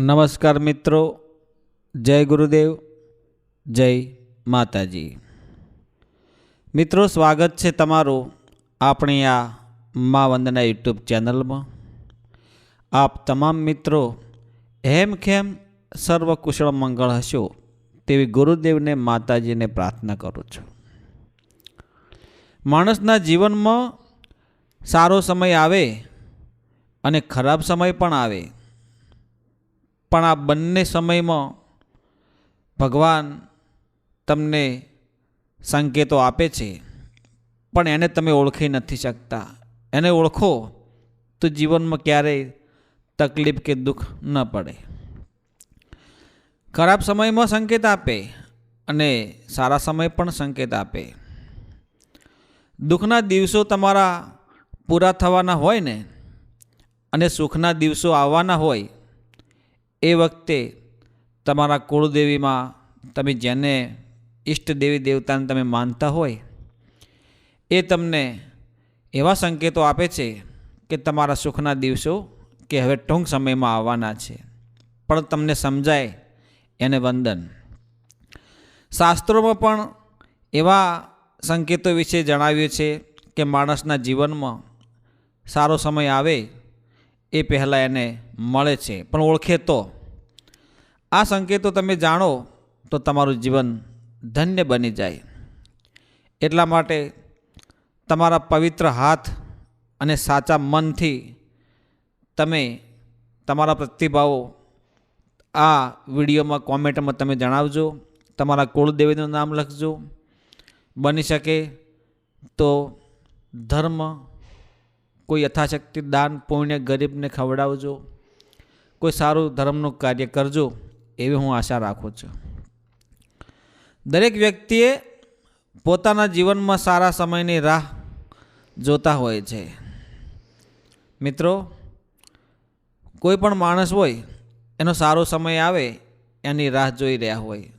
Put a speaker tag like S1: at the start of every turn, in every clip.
S1: નમસ્કાર મિત્રો, જય ગુરુદેવ, જય માતાજી. મિત્રો, સ્વાગત છે તમારું આપણી આ મા વંદના યુટ્યુબ ચેનલમાં. આપ તમામ મિત્રો હેમ ખેમ સર્વ કુશળ મંગળ હશો તેવી ગુરુદેવને, માતાજીને પ્રાર્થના કરું છું. માણસના જીવનમાં સારો સમય આવે અને ખરાબ સમય પણ આવે. પણ આ બંને સમયમાં ભગવાન તમને સંકેતો આપે છે. પણ એને તમે ઓળખી નથી શકતા. એને ઓળખો તો જીવનમાં ક્યારેય તકલીફ કે દુઃખ ન પડે. ખરાબ સમયમાં સંકેત આપે અને સારા સમય પણ સંકેત આપે. દુઃખના દિવસો તમારા પૂરા થવાના હોય ને? અને સુખના દિવસો આવવાના હોય એ વખતે તમારા કુળદેવીમાં તમે જેને ઈષ્ટ દેવી દેવતાને તમે માનતા હોય, એ તમને એવા સંકેતો આપે છે કે તમારા સુખના દિવસો કે હવે ટૂંક સમયમાં આવવાના છે. પણ તમને સમજાય એને વંદન. શાસ્ત્રોમાં પણ એવા સંકેતો વિશે જણાવ્યું છે કે માણસના જીવનમાં સારો સમય આવે એ પહેલાં એને મળે છે. પણ ઓળખે તો. આ સંકેતો તમે જાણો તો તમારું જીવન ધન્ય બની જાય. એટલા માટે તમારા પવિત્ર હાથ અને સાચા મનથી તમે તમારા પ્રતિભાવો આ વિડીયોમાં કોમેન્ટમાં તમે જણાવજો. તમારા કુળદેવીનું નામ લખજો. બની શકે તો ધર્મ કોઈ યથાશક્તિ દાન, પુણ્ય ગરીબને ખવડાવજો, કોઈ સારું ધર્મનું કાર્ય કરજો, એવી હું આશા રાખું છું. દરેક વ્યક્તિએ પોતાના જીવનમાં સારા સમયની રાહ જોતા હોય છે. મિત્રો, કોઈ પણ માણસ હોય, એનો સારો સમય આવે, એની રાહ જોઈ રહ્યા હોય,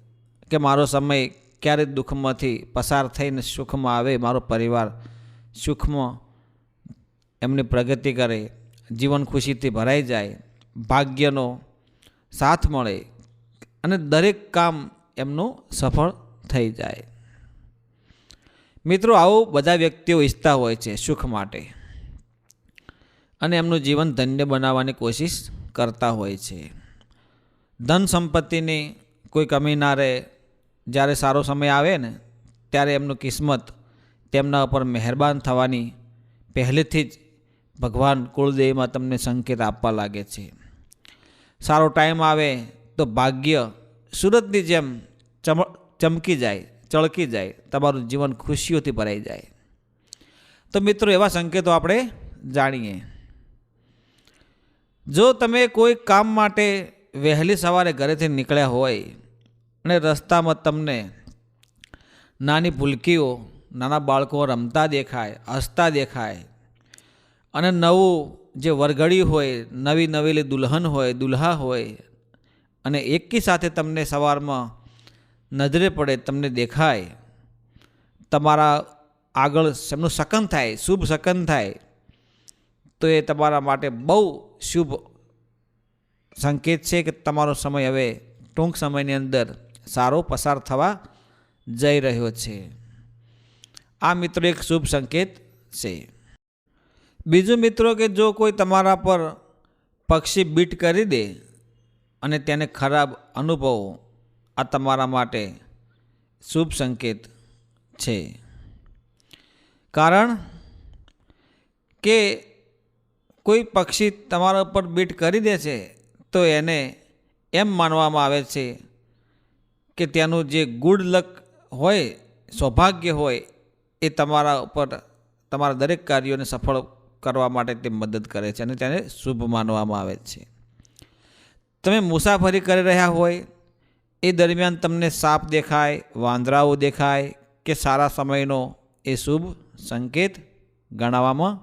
S1: કે મારો સમય ક્યારે દુઃખમાંથી પસાર થઈને સુખમાં આવે, મારો પરિવાર સુખમાં એમની પ્રગતિ કરે, જીવન ખુશીથી ભરાઈ જાય, ભાગ્યનો સાથ મળે અને દરેક કામ એમનું સફળ થઈ જાય. મિત્રો, આવું બધા વ્યક્તિઓ ઈચ્છતા હોય છે સુખ માટે અને એમનું જીવન ધન્ય બનાવવાની કોશિશ કરતા હોય છે. ધન સંપત્તિની કોઈ કમી ના રહે, જ્યારે સારો સમય આવે ને, ત્યારે એમનું કિસ્મત તેમના ઉપર મહેરબાન થવાની પહેલેથી જ ભગવાન કુળદેવમાં તમને સંકેત આપવા લાગે છે. સારો ટાઈમ આવે તો ભાગ્ય સુરતની જેમ ચમ, ચમકી જાય, ચળકી જાય, તમારું જીવન ખુશીઓથી ભરાઈ જાય. તો મિત્રો, એવા સંકેતો આપણે જાણીએ. જો તમે કોઈ કામ માટે વહેલી સવારે ઘરેથી નીકળ્યા હોય અને રસ્તામાં તમને નાની ભૂલકીઓ, નાના બાળકો રમતા દેખાય, હસતા દેખાય અને નવું જે વરઘડી હોય, નવી નવેલી દુલ્હન હોય, દુલ્હા હોય, અને એકી સાથે તમને સવારમાં નજરે પડે, તમને દેખાય, તમારા આગળ એમનું શકન થાય, શુભ શકન થાય, તો એ તમારા માટે બહુ શુભ સંકેત છે કે તમારો સમય હવે ટૂંક સમયની અંદર સારો પસાર થવા જઈ રહ્યો છે. આ મિત્રો એક શુભ સંકેત છે. બીજું મિત્રો કે જો કોઈ તમારા પર પક્ષી બીટ કરી દે અને તેને ખરાબ અનુભવો આ તમારા માટે શુભ સંકેત છે. કારણ કે કોઈ પક્ષી તમારા ઉપર બીટ કરી દે છે, તો એને એમ માનવામાં આવે છે કે ત્યાંનું જે ગુડ લક હોય, સૌભાગ્ય હોય, એ તમારા ઉપર, તમારા દરેક કાર્યોને સફળ કરવા માટે તે મદદ કરે છે અને તેને શુભ માનવામાં આવે છે. તમે મુસાફરી કરી રહ્યા હોય, એ દરમિયાન તમને સાપ દેખાય, વાંદરાઓ દેખાય કે સારા સમયનો એ શુભ સંકેત ગણાવવામાં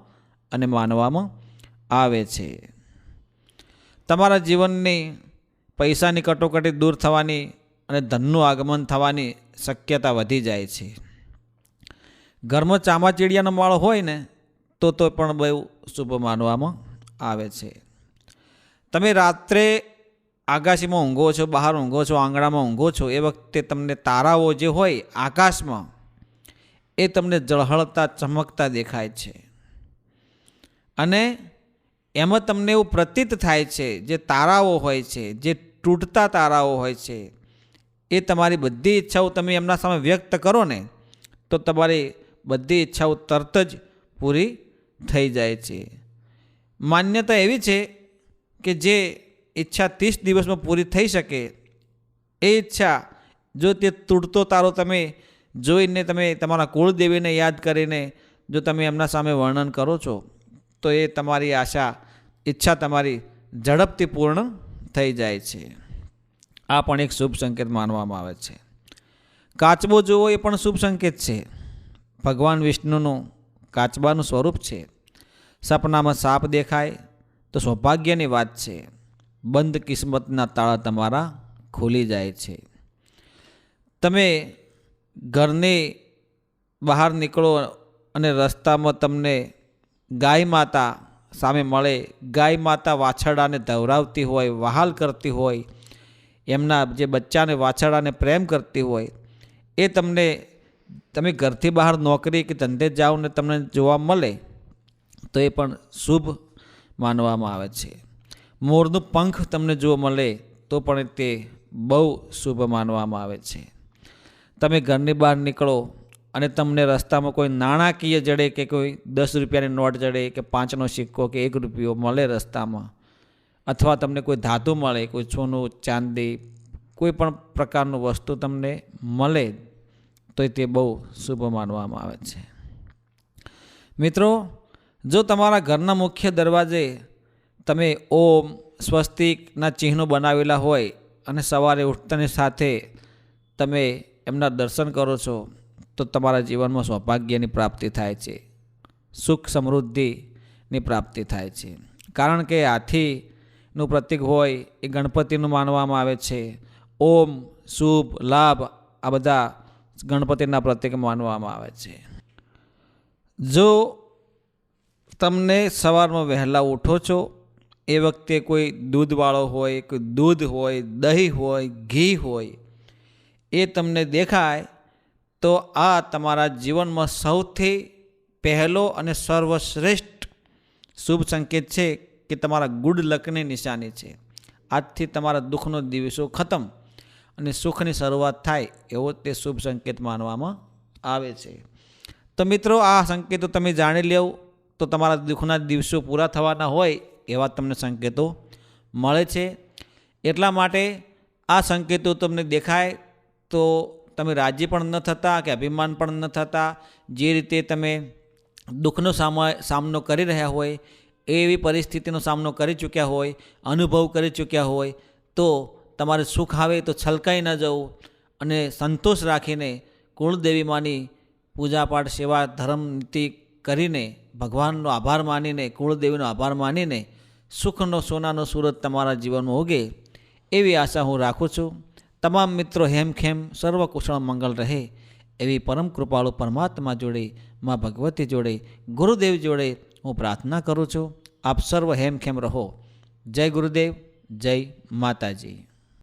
S1: અને માનવામાં આવે છે. તમારા જીવનની પૈસાની કટોકટી દૂર થવાની અને ધનનું આગમન થવાની શક્યતા વધી જાય છે. ઘરમાં ચામાચીડિયાનો માળો હોય ને તો તો પણ બહુ શુભ માનવામાં આવે છે. તમે રાત્રે આકાશમાં ઊંઘો છો, બહાર ઊંઘો છો, આંગણામાં ઊંઘો છો, એ વખતે તમને તારાઓ જે હોય આકાશમાં, એ તમને ઝળહળતા, ચમકતા દેખાય છે. અને એમાં તમને એવું પ્રતીત થાય છે જે તારાઓ હોય છે, જે તૂટતા તારાઓ હોય છે, એ તમારી બધી ઈચ્છાઓ તમે એમના સામે વ્યક્ત કરો ને, તો તમારી બધી ઈચ્છાઓ તરત જ પૂરી થઈ જાય છે. માન્યતા એવી છે કે જે ઈચ્છા ત્રીસ દિવસમાં પૂરી થઈ શકે. એ ઈચ્છા જો તે તૂટતો તારો તમે જોઈને તમે તમારા કુળદેવીને યાદ કરીને જો તમે એમના સામે વર્ણન કરો છો, તો એ તમારી આશા, ઈચ્છા તમારી ઝડપથી પૂર્ણ થઈ જાય છે. આ પણ એક શુભ સંકેત માનવામાં આવે છે. કાચબો જોવો એ પણ શુભ સંકેત છે. ભગવાન વિષ્ણુનું કાચબાનું સ્વરૂપ છે. સપનામાં સાપ દેખાય તો સૌભાગ્યની વાત છે. બંધ કિસ્મતના તાળા તમારા ખુલી જાય છે. તમે ઘરની બહાર નીકળો અને રસ્તામાં તમને ગાય માતા સામે મળે, ગાય માતા વાછરડાને ધવરાવતી હોય, વહાલ કરતી હોય, એમના જે બચ્ચાને વાછરડાને પ્રેમ કરતી હોય, એ તમને તમે ઘરથી બહાર નોકરી કે ધંધે જાઓ ને તમને જોવા મળે, તો એ પણ શુભ માનવામાં આવે છે. મોરનું પંખ તમને જોવા મળે, તો પણ તે બહુ શુભ માનવામાં આવે છે. તમે ઘરની બહાર નીકળો અને તમને રસ્તામાં કોઈ નાણાકીય જડે કે કોઈ દસ રૂપિયાની નોટ જડે કે પાંચનો સિક્કો કે એક રૂપિયો મળે રસ્તામાં, અથવા તમને કોઈ ધાતુ મળે, કોઈ સોનું, ચાંદી, કોઈ પણ પ્રકારનું વસ્તુ તમને મળે તો તે બહુ શુભ માનવામાં આવે છે. મિત્રો, જો તમારા ઘરના મુખ્ય દરવાજે તમે ઓમ, સ્વસ્તિકના ચિહ્નો બનાવેલા હોય અને સવારે ઉઠતાની સાથે તમે એમના દર્શન કરો છો, તો તમારા જીવનમાં સૌભાગ્યની પ્રાપ્તિ થાય છે. સુખ સમૃદ્ધિની પ્રાપ્તિ થાય છે. કારણ કે હાથીનું પ્રતીક હોય એ ગણપતિનું માનવામાં આવે છે. ઓમ, શુભ, લાભ આ બધા ગણપતિના પ્રતિક માનવામાં આવે છે. જો તમને સવારમાં વહેલા ઉઠો છો, એ વખતે કોઈ દૂધવાળો હોય, કોઈ દૂધ હોય, દહીં હોય, ઘી હોય, એ તમને દેખાય, તો આ તમારા જીવનમાં સૌથી પહેલો અને સર્વશ્રેષ્ઠ શુભ સંકેત છે કે તમારા ગુડ લકની નિશાની છે. આજથી તમારા દુઃખનો દિવસો ખતમ. અને સુખની શરૂઆત થાય એવો તે શુભ સંકેત માનવામાં આવે છે. તો મિત્રો, આ સંકેતો તમે જાણી લેવ તો તમારા દુઃખના દિવસો પૂરા થવાના હોય એવા તમને સંકેતો મળે છે. એટલા માટે આ સંકેતો તમને દેખાય તો તમે રાજી પણ ન થતા કે અભિમાન પણ ન થતા. જે રીતે તમે દુઃખનો સામા, સામનો કરી રહ્યા હોય, એવી પરિસ્થિતિનો સામનો કરી ચૂક્યા હોય, અનુભવ કરી ચૂક્યા હોય, તો તમારે સુખ આવે તો છલકાઈ ન જવું અને સંતોષ રાખીને કુળદેવી માની પૂજાપાઠ, સેવા, ધર્મ, નીતિ કરીને ભગવાનનો આભાર માનીને, કુળદેવીનો આભાર માનીને સુખનો સોનાનો સુરત તમારા જીવનમાં ઉગે એવી આશા હું રાખું છું. તમામ મિત્રો હેમખેમ સર્વ મંગલ રહે એવી પરમ કૃપાળુ પરમાત્મા જોડે, મા ભગવતી જોડે, ગુરુદેવ જોડે હું પ્રાર્થના કરું છું. આપ સર્વ હેમખેમ રહો. જય ગુરુદેવ, જય માતાજી.